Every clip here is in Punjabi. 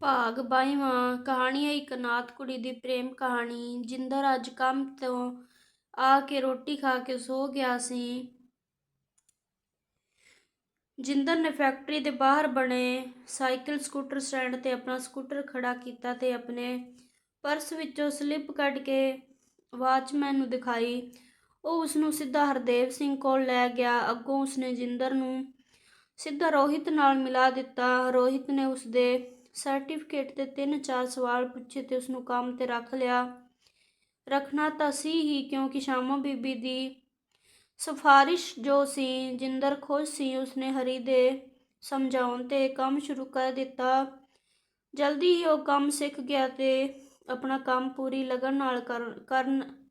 ਭਾਗ ਬਾਈਵਾਂ ਕਹਾਣੀ ਹੈ ਇੱਕ ਅਨਾਥ ਕੁੜੀ ਦੀ ਪ੍ਰੇਮ ਕਹਾਣੀ ਜਿੰਦਰ ਅੱਜ ਕੰਮ ਤੋਂ ਆ ਕੇ ਰੋਟੀ ਖਾ ਕੇ ਸੋ ਗਿਆ ਸੀ। ਜਿੰਦਰ ਨੇ ਫੈਕਟਰੀ ਦੇ ਬਾਹਰ ਬਣੇ, ਸਾਈਕਲ, ਸਕੂਟਰ ਸਟੈਂਡ ਤੇ ਆਪਣਾ ਸਕੂਟਰ ਖੜਾ ਕੀਤਾ ਤੇ ਆਪਣੇ ਪਰਸ ਵਿੱਚੋਂ ਸਲਿੱਪ ਕੱਢ ਕੇ ਵਾਚਮੈਨ ਨੂੰ ਦਿਖਾਈ। ਉਹ ਉਸ ਨੂੰ ਸਿੱਧਾ ਹਰਦੇਵ ਸਿੰਘ ਕੋਲ ਲੈ ਗਿਆ। ਅੱਗੋਂ ਉਸਨੇ ਜਿੰਦਰ ਨੂੰ ਸਿੱਧਾ ਰੋਹਿਤ ਨਾਲ ਮਿਲਾ ਦਿੱਤਾ। ਰੋਹਿਤ ਨੇ ਉਸ ਦੇ ਸਰਟੀਫਿਕੇਟ ਤੇ ਤਿੰਨ ਚਾਰ ਸਵਾਲ ਪੁੱਛੇ ਤੇ ਉਸ ਨੂੰ ਕੰਮ ਤੇ ਰੱਖ ਲਿਆ। ਰੱਖਣਾ ਤਾਂ ਸੀ ਹੀ, ਕਿਉਂਕਿ ਸ਼ਾਮੋ ਬੀਬੀ ਦੀ ਸਿਫਾਰਿਸ਼ ਜੋ ਸੀ, ਜਿੰਦਰ ਖੁਸ਼ ਸੀ, ਉਸਨੇ ਹਰੀ ਦੇ ਸਮਝਾਉਣ ਤੇ ਕੰਮ ਸ਼ੁਰੂ ਕਰ ਦਿੱਤਾ। ਜਲਦੀ ਹੀ ਉਹ ਕੰਮ ਸਿੱਖ ਗਿਆ ਤੇ ਆਪਣਾ ਕੰਮ ਪੂਰੀ ਲਗਨ ਨਾਲ ਕਰਨ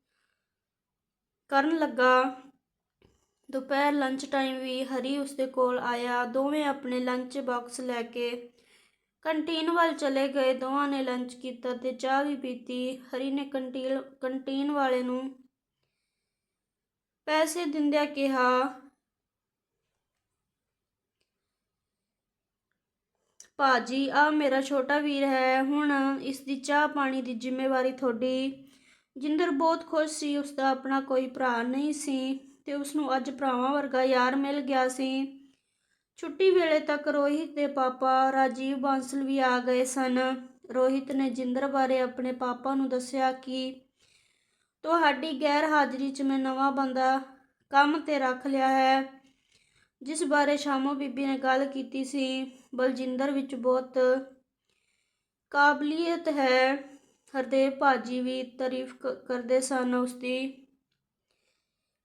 ਕਰਨ ਲੱਗਾ। ਦੁਪਹਿਰ ਲੰਚ ਟਾਈਮ ਵੀ ਹਰੀ ਉਸਦੇ ਕੋਲ ਆਇਆ। ਦੋਵੇਂ ਆਪਣੇ ਲੰਚ ਬਾਕਸ ਲੈ ਕੇ ਕੰਟੀਨ ਵੱਲ ਚਲੇ ਗਏ। ਦੋਵਾਂ ਨੇ ਲੰਚ ਕੀਤਾ ਤੇ ਚਾਹ ਵੀ ਪੀਤੀ। ਹਰੀ ਨੇ ਕੰਟੀਨ ਕੰਟੀਨ ਵਾਲੇ ਨੂੰ ਪੈਸੇ ਦਿੰਦਿਆਂ ਕਿਹਾ, ਭਾਜੀ ਆ ਮੇਰਾ ਛੋਟਾ ਵੀਰ ਹੈ। ਹੁਣ ਇਸ ਦੀ ਚਾਹ ਪਾਣੀ ਦੀ ਜ਼ਿੰਮੇਵਾਰੀ ਤੁਹਾਡੀ। ਜਿੰਦਰ ਬਹੁਤ ਖੁਸ਼ ਸੀ ਉਸ ਦਾ ਆਪਣਾ ਕੋਈ ਭਰਾ ਨਹੀਂ ਸੀ ਤੇ ਉਸ ਨੂੰ ਅੱਜ ਭਰਾਵਾਂ ਵਰਗਾ ਯਾਰ ਮਿਲ ਗਿਆ ਸੀ। ਛੁੱਟੀ ਵੇਲੇ ਤੱਕ ਰੋਹਿਤ ਦੇ ਪਾਪਾ ਰਾਜੀਵ ਬਾਂਸਲ ਵੀ ਆ ਗਏ ਸਨ। ਰੋਹਿਤ ਨੇ ਜਿੰਦਰ ਬਾਰੇ ਆਪਣੇ ਪਾਪਾ ਨੂੰ ਦੱਸਿਆ ਕਿ, ਤੁਹਾਡੀ ਗੈਰ ਹਾਜ਼ਰੀ 'ਚ ਮੈਂ ਨਵਾਂ ਬੰਦਾ ਕੰਮ ਤੇ ਰੱਖ ਲਿਆ ਹੈ, ਜਿਸ ਬਾਰੇ ਸ਼ਾਮੋ ਬੀਬੀ ਨੇ ਗੱਲ ਕੀਤੀ ਸੀ। ਬਲਜਿੰਦਰ ਵਿੱਚ ਬਹੁਤ ਕਾਬਲੀਅਤ ਹੈ। ਹਰਦੇਵ ਭਾਜੀ ਵੀ ਤਾਰੀਫ ਕ- ਕਰਦੇ ਸਨ ਉਸਦੀ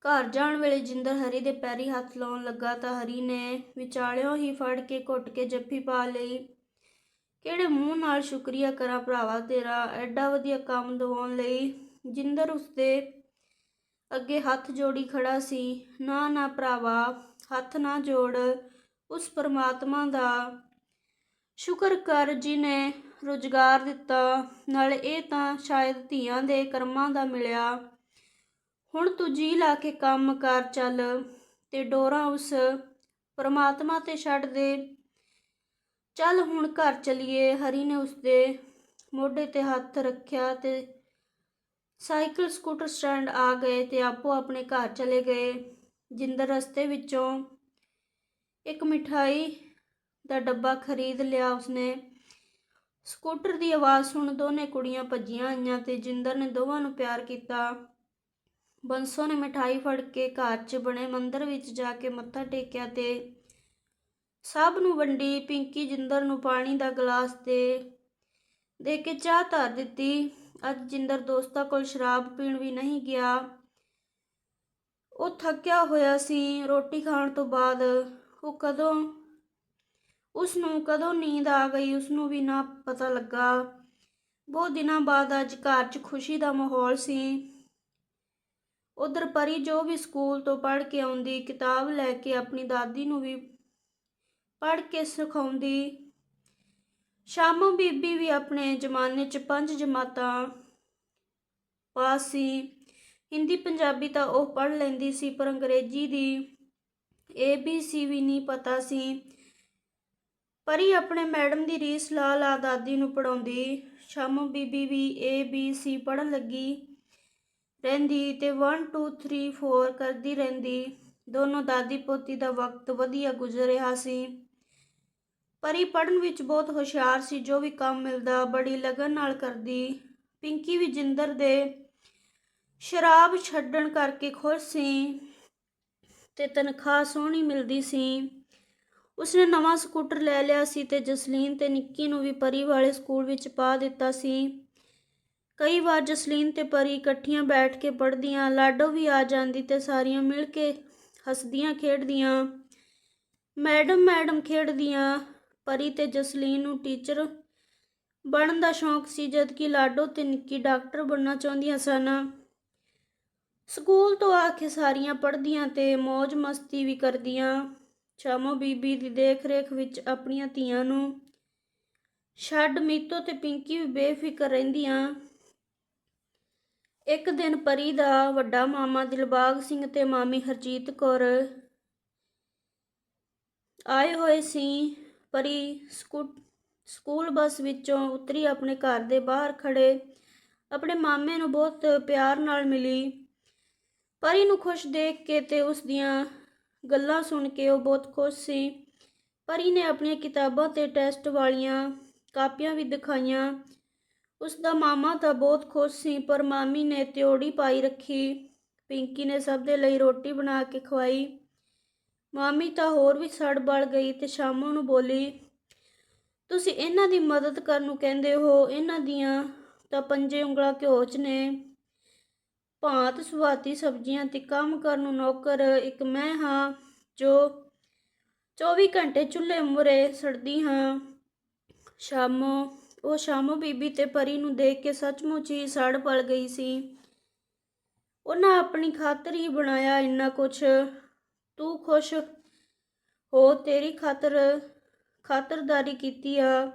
ਘਰ ਜਾਣ ਵੇਲੇ ਜਿੰਦਰ ਹਰੀ ਦੇ ਪੈਰੀ ਹੱਥ ਲਾਉਣ ਲੱਗਾ ਤਾਂ ਹਰੀ ਨੇ ਵਿਚਾਲਿਓਂ ਹੀ ਫੜ ਕੇ ਘੁੱਟ ਕੇ ਜੱਫੀ ਪਾ ਲਈ। ਕਿਹੜੇ ਮੂੰਹ ਨਾਲ ਸ਼ੁਕਰੀਆ ਕਰਾਂ ਭਰਾਵਾ ਤੇਰਾ, ਐਡਾ ਵਧੀਆ ਕੰਮ ਦਿਵਾਉਣ ਲਈ? ਜਿੰਦਰ ਉਸਦੇ ਅੱਗੇ ਹੱਥ ਜੋੜੀ ਖੜਾ ਸੀ। ਨਾ ਨਾ ਭਰਾਵਾ, ਹੱਥ ਨਾ ਜੋੜ, ਉਸ ਪਰਮਾਤਮਾ ਦਾ ਸ਼ੁਕਰ ਕਰ ਜੀ ਨੇ ਰੁਜ਼ਗਾਰ ਦਿੱਤਾ, ਨਾਲ ਇਹ ਤਾਂ ਸ਼ਾਇਦ ਧੀਆਂ ਦੇ ਕਰਮਾਂ ਦਾ ਮਿਲਿਆ। ਹੁਣ ਤੂੰ ਜੀ ਲਾ ਕੇ ਕੰਮ ਕਰ ਚੱਲ ਤੇ ਡੋਰਾ ਉਸ ਪਰਮਾਤਮਾ ਤੇ ਛੱਡ ਦੇ। ਚੱਲ ਹੁਣ ਘਰ ਚਲੀਏ। ਹਰੀ ਨੇ ਉਸਦੇ ਮੋਢੇ ਤੇ ਹੱਥ ਰੱਖਿਆ ਤੇ ਸਾਈਕਲ, ਸਕੂਟਰ ਸਟੈਂਡ ਆ ਗਏ ਤੇ ਆਪੋ ਆਪਣੇ ਘਰ ਚਲੇ ਗਏ। ਜਿੰਦਰ ਰਸਤੇ ਵਿੱਚੋਂ ਇੱਕ ਮਿਠਾਈ ਦਾ ਡੱਬਾ ਖਰੀਦ ਲਿਆ ਉਸਨੇ। ਸਕੂਟਰ ਦੀ ਆਵਾਜ਼ ਸੁਣ ਦੋਨੇ ਕੁੜੀਆਂ ਭੱਜੀਆਂ ਆਈਆਂ ਤੇ ਜਿੰਦਰ ਨੇ ਦੋਵਾਂ ਨੂੰ ਪਿਆਰ ਕੀਤਾ। ਬੰਸੋ ਨੇ ਮਿਠਾਈ ਫੜ ਕੇ ਘਰ 'ਚ ਬਣੇ ਮੰਦਰ ਵਿੱਚ ਜਾ ਕੇ ਮੱਥਾ ਟੇਕਿਆ ਤੇ ਸਭ ਨੂੰ ਵੰਡੀ, ਪਿੰਕੀ ਜਿੰਦਰ ਨੂੰ ਪਾਣੀ ਦਾ ਗਲਾਸ ਦੇ ਦੇ ਕੇ ਚਾਹ ਧਰ ਦਿੱਤੀ। ਅੱਜ ਜਿੰਦਰ ਦੋਸਤਾਂ ਕੋਲ ਸ਼ਰਾਬ ਪੀਣ ਵੀ ਨਹੀਂ ਗਿਆ। ਉਹ ਥੱਕਿਆ ਹੋਇਆ ਸੀ। ਰੋਟੀ ਖਾਣ ਤੋਂ ਬਾਅਦ ਉਹ ਕਦੋਂ ਉਸ ਨੂੰ ਕਦੋਂ ਨੀਂਦ ਆ ਗਈ ਉਸ ਨੂੰ ਵੀ ਨਾ ਪਤਾ ਲੱਗਾ। ਬਹੁਤ ਦਿਨਾਂ ਬਾਅਦ ਅੱਜ ਘਰ 'ਚ ਖੁਸ਼ੀ ਦਾ ਮਾਹੌਲ ਸੀ। ਉਧਰ ਪਰੀ ਜੋ ਵੀ ਸਕੂਲ ਤੋਂ ਪੜ੍ਹ ਕੇ ਆਉਂਦੀ, ਕਿਤਾਬ ਲੈ ਕੇ ਆਪਣੀ ਦਾਦੀ ਨੂੰ ਵੀ ਪੜ੍ਹ ਕੇ ਸਿਖਾਉਂਦੀ। ਸ਼ਾਮੋ ਬੀਬੀ ਵੀ ਆਪਣੇ ਜ਼ਮਾਨੇ 'ਚ ਪੰਜ ਜਮਾਤਾਂ ਪਾਸ ਸੀ। ਹਿੰਦੀ, ਪੰਜਾਬੀ ਤਾਂ ਉਹ ਪੜ੍ਹ ਲੈਂਦੀ ਸੀ, ਪਰ ਅੰਗਰੇਜ਼ੀ ਦੀ ਏ ਬੀ ਸੀ ਵੀ ਨਹੀਂ ਪਤਾ ਸੀ। ਪਰੀ ਆਪਣੇ ਮੈਡਮ ਦੀ ਰੀਸ ਲਾ ਲਾ ਦਾਦੀ ਨੂੰ ਪੜਾਉਂਦੀ ਸ਼ਾਮੋ ਬੀਬੀ ਵੀ ਏ ਬੀ ਸੀ ਪੜ੍ਹਨ ਲੱਗੀ। ਰਹਿੰਦੀ ਤੇ 1 2 3 4 ਕਰਦੀ ਰਹਿੰਦੀ। ਦੋਨੋਂ ਦਾਦੀ ਪੋਤੀ ਦਾ ਵਕਤ ਵਧੀਆ ਗੁਜ਼ਰ ਰਿਹਾ ਸੀ। ਪਰੀ ਪੜਨ ਵਿੱਚ ਬਹੁਤ ਹੁਸ਼ਿਆਰ ਸੀ, ਜੋ ਵੀ ਕੰਮ ਮਿਲਦਾ ਬੜੀ ਲਗਨ ਨਾਲ ਕਰਦੀ। ਪਿੰਕੀ ਵੀ ਜਿੰਦਰ ਦੇ ਸ਼ਰਾਬ ਛੱਡਣ ਕਰਕੇ ਖੁਸ਼ ਸੀ ਤੇ ਤਨਖਾਹ ਸੋਹਣੀ ਮਿਲਦੀ ਸੀ। ਉਸਨੇ ਨਵਾਂ ਸਕੂਟਰ ਲੈ ਲਿਆ ਸੀ ਤੇ ਜਸਲੀਨ ਤੇ ਨਿੱਕੀ ਨੂੰ ਵੀ ਪਰੀ ਵਾਲੇ ਸਕੂਲ ਵਿੱਚ ਪਾ ਦਿੱਤਾ ਸੀ। ਕਈ ਵਾਰ ਜਸਲੀਨ ਤੇ ਪਰੀ ਇਕੱਠੀਆਂ ਬੈਠ ਕੇ ਪੜ੍ਹਦੀਆਂ, ਲਾਡੋ ਵੀ ਆ ਜਾਂਦੀ ਤੇ ਸਾਰੀਆਂ ਮਿਲ ਕੇ ਹੱਸਦੀਆਂ, ਖੇਡਦੀਆਂ। ਮੈਡਮ ਮੈਡਮ ਖੇਡਦੀਆਂ। ਪਰੀ ਤੇ ਜਸਲੀਨ ਨੂੰ ਟੀਚਰ ਬਣਨ ਦਾ ਸ਼ੌਂਕ ਸੀ, ਜਦਕਿ ਲਾਡੋ ਤੇ ਨਿੱਕੀ ਡਾਕਟਰ ਬਣਨਾ ਚਾਹੁੰਦੀਆਂ ਸਨ। ਸਕੂਲ ਤੋਂ ਆ ਕੇ ਸਾਰੀਆਂ ਪੜ੍ਹਦੀਆਂ ਤੇ ਮौज ਮਸਤੀ ਵੀ ਕਰਦੀਆਂ। ਸ਼ਾਮੋ ਬੀਬੀ ਦੀ ਦੇਖ-ਰੇਖ ਵਿੱਚ ਆਪਣੀਆਂ ਧੀਆਂ ਨੂੰ ਛੱਡ ਮੀਤੋ ਤੇ ਪਿੰਕੀ ਵੀ ਬੇਫਿਕਰ ਰਹਿੰਦੀਆਂ। ਇੱਕ ਦਿਨ ਪਰੀ ਦਾ ਵੱਡਾ ਮਾਮਾ ਦਿਲਬਾਗ ਸਿੰਘ ਤੇ ਮਾਮੀ ਹਰਜੀਤ ਕੌਰ ਆਏ ਹੋਏ ਸੀ। ਪਰੀ ਸਕੂ, ਸਕੂਲ ਬੱਸ ਵਿੱਚੋਂ ਉਤਰੀ ਆਪਣੇ ਘਰ ਦੇ ਬਾਹਰ ਖੜੇ ਆਪਣੇ ਮਾਮੇ ਨੂੰ ਬਹੁਤ ਪਿਆਰ ਨਾਲ ਮਿਲੀ। ਪਰੀ ਨੂੰ ਖੁਸ਼ ਦੇਖ ਕੇ ਤੇ ਉਸ ਦੀਆਂ ਗੱਲਾਂ ਸੁਣ ਕੇ ਉਹ ਬਹੁਤ ਖੁਸ਼ ਸੀ। ਪਰੀ ਨੇ ਆਪਣੀਆਂ ਕਿਤਾਬਾਂ ਤੇ ਟੈਸਟ ਵਾਲੀਆਂ ਕਾਪੀਆਂ ਵੀ ਦਿਖਾਈਆਂ। ਉਸ ਦਾ ਮਾਮਾ ਤਾਂ ਬਹੁਤ ਖੁਸ਼ ਸੀ, ਪਰ ਮਾਮੀ ਨੇ ਤਿਉੜੀ ਪਾਈ ਰੱਖੀ। ਪਿੰਕੀ ਨੇ ਸਭ ਦੇ ਲਈ ਰੋਟੀ ਬਣਾ ਕੇ ਖਵਾਈ। ਮਾਮੀ ਤਾਂ ਹੋਰ ਵੀ ਸੜ ਬਲ ਗਈ ਤੇ ਸ਼ਾਮੋਂ ਨੂੰ ਬੋਲੀ, ਤੁਸੀਂ ਇਹਨਾਂ ਦੀ ਮਦਦ ਕਰਨ ਨੂੰ ਕਹਿੰਦੇ ਹੋ, ਇਹਨਾਂ ਦੀਆਂ ਤਾਂ ਪੰਜੇ ਉਂਗਲਾਂ ਘਿਓ 'ਚ ਨੇ। ਭਾਂਤ ਸੁਆਤੀ ਸਬਜ਼ੀਆਂ ਤੇ ਕੰਮ ਕਰਨ ਨੂੰ ਨੌਕਰ, ਇੱਕ ਮੈਂ ਹਾਂ ਜੋ 24 ਘੰਟੇ ਚੁੱਲ੍ਹੇ ਮੁਰੇ ਸੜਦੀ ਹਾਂ। ਸ਼ਾਮੋ ਉਹ ਸ਼ਾਮੋ ਬੀਬੀ ਤੇ ਪਰੀ ਨੂੰ ਦੇਖ ਕੇ ਸੱਚਮੁੱਚ ਹੀ ਸੜ ਪਲ ਗਈ ਸੀ। ਉਹਨਾਂ ਆਪਣੀ ਖਾਤਰ ਹੀ ਬਣਾਇਆ ਇੰਨਾ ਕੁਛ। ਤੂੰ ਖੁਸ਼ ਹੋ, ਤੇਰੀ ਖਾਤਰ, ਖਾਤਰਦਾਰੀ ਕੀਤੀ ਆ।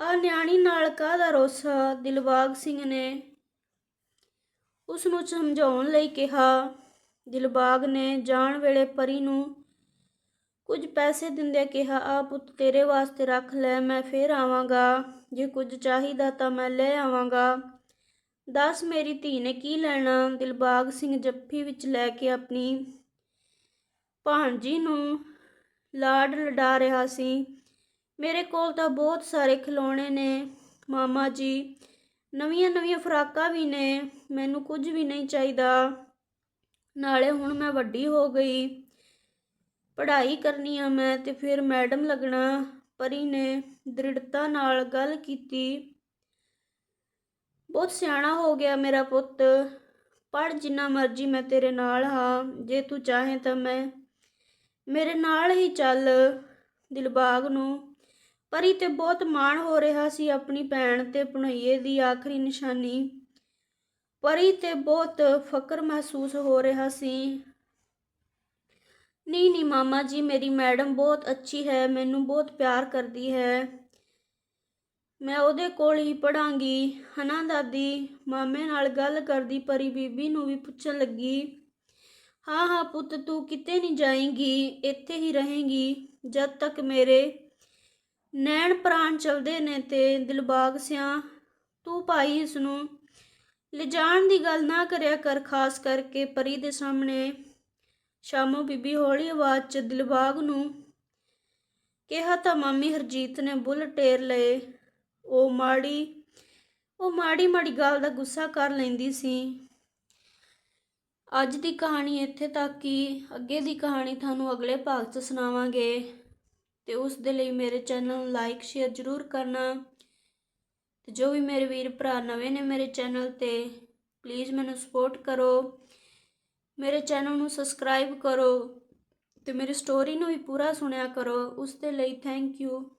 ਆ ਨਿਆਣੀ ਨਾਲ ਕਾਹਦਾ ਰੋਸਾ ਦਿਲਬਾਗ ਸਿੰਘ ਨੇ ਉਸ ਨੂੰ ਸਮਝਾਉਣ ਲਈ ਕਿਹਾ। ਦਿਲਬਾਗ ਨੇ ਜਾਣ ਵੇਲੇ ਪਰੀ ਨੂੰ ਕੁਝ ਪੈਸੇ ਦਿੰਦਿਆਂ ਕਿਹਾ ਆ ਪੁੱਤ ਤੇਰੇ ਵਾਸਤੇ ਰੱਖ ਲੈ, ਮੈਂ ਫੇਰ ਆਵਾਂਗਾ। ਜੇ ਕੁਝ ਚਾਹੀਦਾ ਤਾਂ ਮੈਂ ਲੈ ਆਵਾਂਗਾ। ਦੱਸ ਮੇਰੀ ਧੀ ਨੇ ਕੀ ਲੈਣਾ? ਦਿਲਬਾਗ ਸਿੰਘ ਜੱਫੀ ਵਿੱਚ ਲੈ ਕੇ ਆਪਣੀ ਭਾਣਜੀ ਨੂੰ ਲਾਡ ਲਡਾ ਰਿਹਾ ਸੀ। ਮੇਰੇ ਕੋਲ ਤਾਂ ਬਹੁਤ ਸਾਰੇ ਖਿਲੌਣੇ ਨੇ, ਮਾਮਾ ਜੀ। ਨਵੀਆਂ ਨਵੀਆਂ ਫਰਾਕਾਂ ਵੀ ਨੇ, ਮੈਨੂੰ ਕੁਝ ਵੀ ਨਹੀਂ ਚਾਹੀਦਾ। ਨਾਲੇ ਹੁਣ ਮੈਂ ਵੱਡੀ ਹੋ ਗਈ। ਪੜ੍ਹਾਈ ਕਰਨੀ ਆ ਮੈਂ ਤੇ ਫਿਰ ਮੈਡਮ ਲੱਗਣਾ, ਪਰੀ ਨੇ ਦ੍ਰਿੜਤਾ ਨਾਲ ਗੱਲ ਕੀਤੀ। ਬਹੁਤ ਸਿਆਣਾ ਹੋ ਗਿਆ ਮੇਰਾ ਪੁੱਤ ਪੜ ਜਿੰਨਾ ਮਰਜ਼ੀ ਮੈਂ ਤੇਰੇ ਨਾਲ ਹਾਂ, ਜੇ ਤੂੰ ਚਾਹੇ ਤਾਂ ਮੈਂ ਮੇਰੇ ਨਾਲ ਹੀ ਚੱਲ। ਦਿਲਬਾਗ ਨੂੰ ਪਰੀ ਤੇ ਬਹੁਤ ਮਾਣ ਹੋ ਰਿਹਾ ਸੀ ਆਪਣੀ ਭੈਣ ਤੇ ਭਣਈਏ ਦੀ ਆਖਰੀ ਨਿਸ਼ਾਨੀ। ਪਰੀ ਤੇ ਬਹੁਤ ਫਕਰ ਮਹਿਸੂਸ ਹੋ ਰਿਹਾ ਸੀ। ਨਹੀਂ ਨਹੀਂ ਮਾਮਾ ਜੀ, ਮੇਰੀ ਮੈਡਮ ਬਹੁਤ ਅੱਛੀ ਹੈ, ਮੈਨੂੰ ਬਹੁਤ ਪਿਆਰ ਕਰਦੀ ਹੈ। ਮੈਂ ਉਹਦੇ ਕੋਲ ਹੀ ਪੜਾਂਗੀ ਹਨਾ ਦਾਦੀ? ਮਾਮੇ ਨਾਲ ਗੱਲ ਕਰਦੀ, ਪਰੀ ਬੀਬੀ ਨੂੰ ਵੀ ਪੁੱਛਣ ਲੱਗੀ। ਹਾਂ ਹਾਂ ਪੁੱਤ, ਤੂੰ ਕਿਤੇ ਨਹੀਂ ਜਾਏਂਗੀ, ਇੱਥੇ ਹੀ ਰਹੇਂਗੀ। ਜਦ ਤੱਕ ਮੇਰੇ ਨੈਣ ਪ੍ਰਾਣ ਚਲਦੇ ਨੇ ਤੇ ਦਿਲਬਾਗ ਸਿਆ, ਤੂੰ ਭਾਈ ਇਸ ਨੂੰ ਲਿਜਾਣ ਦੀ ਗੱਲ ਨਾ ਕਰਿਆ ਕਰ, ਖਾਸ ਕਰਕੇ ਪਰੀ ਦੇ ਸਾਹਮਣੇ। ਸ਼ਾਮੋ ਬੀਬੀ ਹੌਲੀ ਆਵਾਜ਼ 'ਚ ਦਿਲਬਾਗ ਨੂੰ ਕਿਹਾ ਤਾਂ ਮਾਮੀ ਹਰਜੀਤ ਨੇ ਬੁੱਲ ਟੇਰ ਲਏ। ਉਹ ਮਾੜੀ ਉਹ ਮਾੜੀ ਮਾੜੀ ਗੱਲ ਦਾ ਗੁੱਸਾ ਕਰ ਲੈਂਦੀ ਸੀ। ਅੱਜ ਦੀ ਕਹਾਣੀ ਇੱਥੇ ਤੱਕ ਕਿ ਅੱਗੇ ਦੀ ਕਹਾਣੀ ਤੁਹਾਨੂੰ ਅਗਲੇ ਭਾਗ 'ਚ ਸੁਣਾਵਾਂਗੇ। ਤੇ ਉਸ ਦੇ ਲਈ ਮੇਰੇ ਚੈਨਲ ਨੂੰ ਲਾਈਕ, ਸ਼ੇਅਰ ਜ਼ਰੂਰ ਕਰਨਾ। ਤੇ ਜੋ ਵੀ ਮੇਰੇ ਵੀਰ ਭਰਾ ਨਵੇਂ ਨੇ ਮੇਰੇ ਚੈਨਲ ਤੇ ਪਲੀਜ਼ ਮੈਨੂੰ ਸਪੋਰਟ ਕਰੋ। ਮੇਰੇ ਚੈਨਲ ਨੂੰ ਸਬਸਕ੍ਰਾਈਬ ਕਰੋ ਤੇ ਮੇਰੀ ਸਟੋਰੀ ਨੂੰ ਵੀ ਪੂਰਾ ਸੁਣਿਆ ਕਰੋ। ਉਸ ਦੇ ਲਈ ਥੈਂਕ ਯੂ